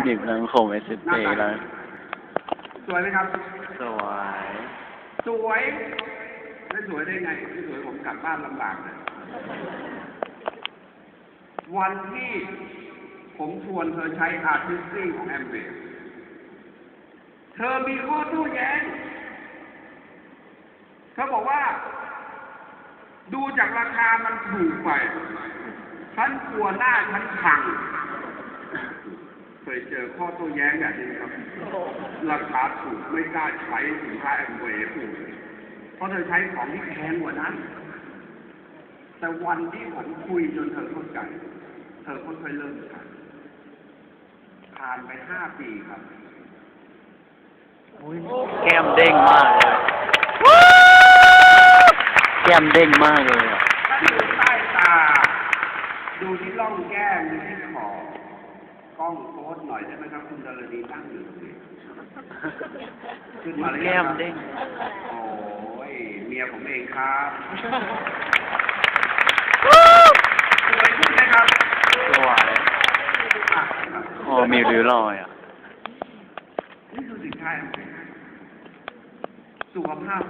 ลินิกนังคมเอสเปแล้วสวยไหมครับ สวย สวยไม่สวยได้ไงไม่สวยผมกลับบ้านลำบากเลยวันที่ผมชวนเธอใช้อาร์ติสติ้งของแอมเบรเธอมีข้อโต้แย้งเธอบอกว่า ดูจากราคามันถูกไป ฉันกลัวหน้าฉันพัง เคยเจอข้อโต้แย้งแบบนี้ไหมครับ ราคาถูกไม่กล้าใช้สินค้าแอมเวย์ถูกเพราะเธอใช้ของที่แพงกว่านั้น แต่วันที่ผมคุยจนเธอเข้าใจ เธอค่อยๆเริ่มใช้ผ่านไปห้าปีครับอุ๊ยแก้มเด้งมากเลยแก้มเด้งมากเลยอะถ้าดูใต้ตา ดูที่ร่องแก้มดูที่ขอบ กล้องโพสหน่อยได้ไหมครับคุณดารดีตั้งอยู่ตรงนี้ขึ้นมาเลยแก้มเด้งโอ้ยเมียผมเองครับสวยขึ้นไหมครับสวยโอ้มีริ้วรอยอะนี่คือสินค้าสุขภาพ